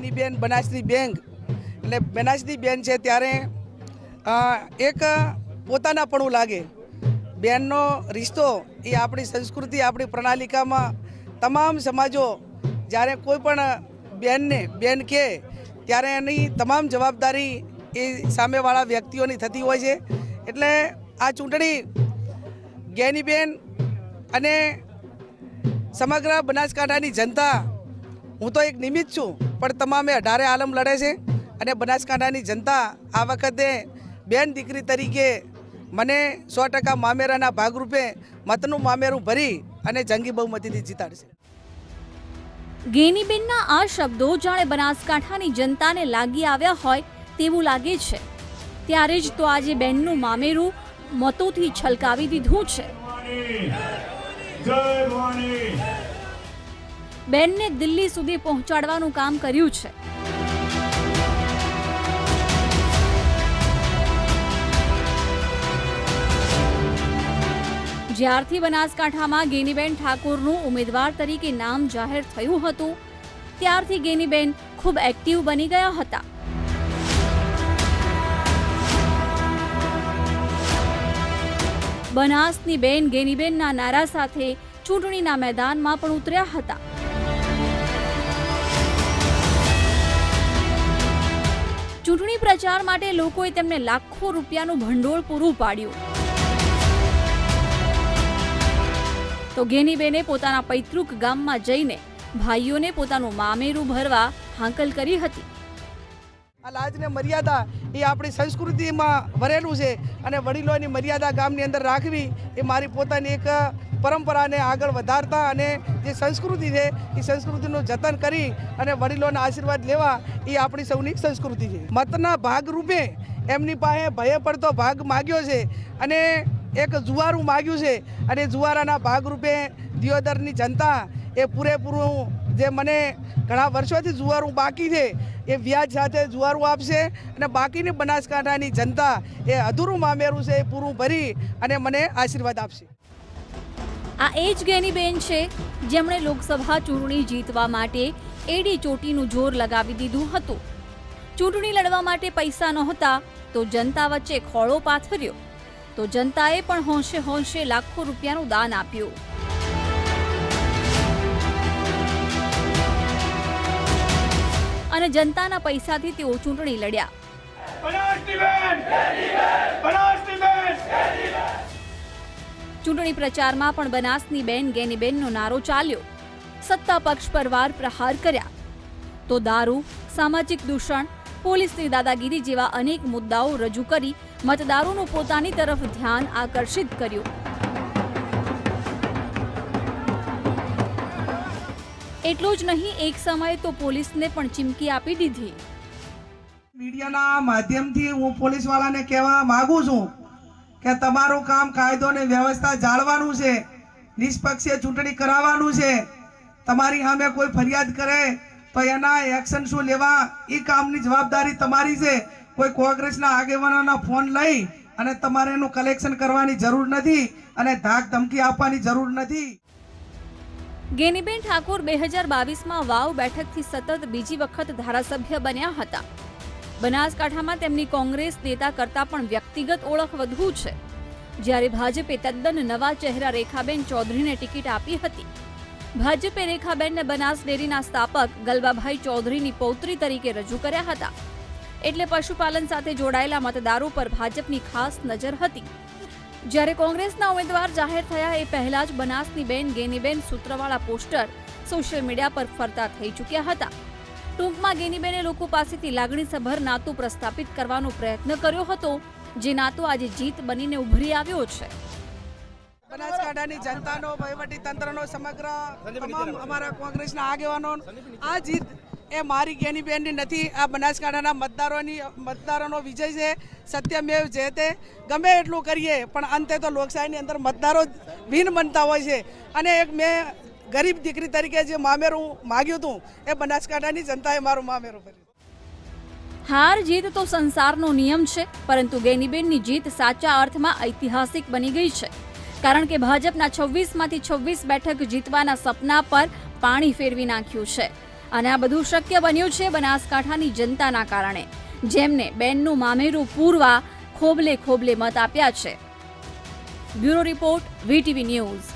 Geniben બનાસની bang. એટલે બનાસની બેન છે ત્યારે એક પોતાનાપણું લાગે. બેનનો રિશ્તો એ આપણી સંસ્કૃતિ, આપણી પ્રણાલિકામાં તમામ સમાજો જ્યારે કોઈ પણ બેનને બેન કહે, ત્યારે એની તમામ જવાબદારી એ સામેવાળા વ્યક્તિઓની થતી હોય છે. એટલે આ ચૂંટણી ગેનીબેન અને સમગ્ર બનાસકાંઠાની જનતા, હું તો એક નિમિત્ત છું. પણ તમામે અઢારે આલમ લડે છે અને બનાસકાંઠાની જનતા આ વખતે બેન દીકરી તરીકે મને સો ટકા મામેરાના ભાગરૂપે મતનું મામેરું ભરી અને જંગી બહુમતીથી જીતાડશે. ગેનીબેનના આ શબ્દો જાણે બનાસકાંઠાની જનતાને લાગી આવ્યા હોય તેવું લાગે છે. ત્યારે જ તો આજે બેનનું મામેરું મતોથી છલકાવી દીધું છે. જય ભવાની બેનને દિલ્હી સુધી પહોંચાડવાનું કામ કર્યું છે. જ્યારથી બનાસકાંઠામાં ગેનીબેન ઠાકોરનું ઉમેદવાર તરીકે નામ જાહેર થયું હતું, ત્યારથી ગેનીબેન ખૂબ એક્ટિવ બની ગયા હતા. બનાસની બેન ગેનીબેનના નારા સાથે ચૂંટણીના મેદાનમાં પણ ઉતર્યા હતા. ચૂંટણી પ્રચાર માટે લોકોએ તેમને લાખો રૂપિયાનું ભંડોળ પૂરું પાડ્યું. તો ગેનીબેને પોતાના પૈતૃક ગામમાં જઈને ભાઈઓને પોતાનું મામેરું ભરવા હાંકલ કરી હતી. આ લાજને મર્યાદા એ આપણી સંસ્કૃતિમાં વરેલું છે અને વડીલોની મર્યાદા ગામની અંદર રાખવી એ મારી પોતાની એક પરંપરાને આગળ વધારતા અને જે સંસ્કૃતિ છે એ સંસ્કૃતિનું જતન કરી અને વડીલોના આશીર્વાદ લેવા એ આપણી સૌની સંસ્કૃતિ છે. મતના ભાગરૂપે એમની પાસે ભયે પડતો ભાગ માગ્યો છે અને એક જુવારું માગ્યું છે અને જુવારાના ભાગરૂપે દિયોદરની જનતા એ પૂરેપૂરું જે મને ઘણા વર્ષોથી જુવારું બાકી છે, એ વ્યાજ સાથે જુવારું આપશે અને બાકીની બનાસકાંઠાની જનતા એ અધૂરું મામેરું છે એ પૂરું ભરી અને મને આશીર્વાદ આપશે. આ એ જ ગેનીબેન છે, જેમણે લોકસભા ચૂંટણી જીતવા માટે એડી ચોટીનું જોર લગાવી દીધું હતું. ચૂંટણી લડવા માટે પૈસા નહોતા, તો જનતા વચ્ચે ખોળો પાથર્યો. તો જનતાએ પણ હોંશે હોંશે લાખો રૂપિયાનું દાન આપ્યું. અને જનતાના પૈસાથી તેઓ ચૂંટણી લડ્યા. ચૂંટણી પ્રચારમાં પણ બનાસની બેન ગેનીબેનનો નારો ચાલ્યો. સત્તા પક્ષ પર વાર પ્રહાર કર્યા. તો દારૂ, સામાજિક દૂષણ, પોલીસની દાદાગીરી જેવા અનેક મુદ્દાઓ રજૂ કરી મતદારોનું પોતાની તરફ ધ્યાન આકર્ષિત કર્યું. એટલું જ નહીં, એક સમયે તો પોલીસને પણ ચીમકી આપી દીધી. મીડિયાના માધ્યમથી હું પોલીસવાળાને કહેવા માગું છું કે તમારું કામ કાયદો અને વ્યવસ્થા જાળવાનું છે, નિષ્પક્ષે ચૂંટણી કરાવવાનું છે, તમારી સામે કોઈ ફરિયાદ કરે તો એના એક્શન શું લેવા એ કામની જવાબદારી તમારી છે. કોઈ કોંગ્રેસના આગેવાનોના ફોન લઈ અને તમારે એનું કલેક્શન કરવાની જરૂર નથી અને ધાક ધમકી આપવાની જરૂર નથી. ગેનીબેન ઠાકોર બે હજાર બાવીસમાં વાવ બેઠકથી સતત બીજી વખત ધારાસભ્ય બન્યા હતા. બનાસકાંઠામાં તેમની કોંગ્રેસ નેતા કરતાં પણ વ્યક્તિગત ઓળખ વધુ છે. જ્યારે ભાજપે તદ્દન નવા ચહેરા રેખાબેન ચૌધરીને ટિકિટ આપી હતી. ભાજપે રેખાબેનને બનાસ ડેરીના સ્થાપક ગલબાભાઈ ચૌધરીની પૌત્રી તરીકે રજૂ કર્યા હતા. એટલે પશુપાલન સાથે જોડાયેલા મતદારો પર ભાજપની ખાસ નજર હતી. જ્યારે કોંગ્રેસના ઉમેદવાર જાહેર થયા એ પહેલા જ બનાસની બેન ગેનીબેન સૂત્રવાળા પોસ્ટર સોશિયલ મીડિયા પર ફરતા થઈ ચૂક્યા હતા. ટૂંકમાં ગેનીબેને લોકો પાસેથી લાગણીસભર નાતું પ્રસ્થાપિત કરવાનો પ્રયત્ન કર્યો હતો જે નાતો આજે જીત બનીને ઉભરી આવ્યો છે. બનાસકાંઠાની જનતાનો વહીવટી તંત્રનો સમગ્ર તમામ અમારા કોંગ્રેસના આગેવાનો આ જીત એ મારી ગેનીબેનની નથી. આ બનાસકાંઠાના મતદારોની, મતદારોનો વિજય છે, સત્યમેવ જે તે. ગમે એટલું કરીએ, પણ અંતે તો લોકશાહીની અંદર મતદારો વિન બનતા હોય છે. અને એક મેં ગરીબ દીકરી તરીકે જે મામેરું માગ્યું હતું, એ બનાસકાંઠાની જનતાએ મારું મામેરું ભર્યું. હાર જીત તો સંસારનો નિયમ છે, પરંતુ ગેનીબેનની જીત સાચા અર્થમાં ઐતિહાસિક બની ગઈ છે. કારણ કે ભાજપના છવ્વીસમાંથી છવ્વીસ બેઠક જીતવાના સપના પર પાણી ફેરવી નાખ્યું છે. અને આ બધું શક્ય બન્યું છે બનાસકાંઠાની જનતાના કારણે, જેમને બેનનું મામેરું પૂરવા ખોબલે ખોબલે મત આપ્યા છે. Bureau report, VTV news.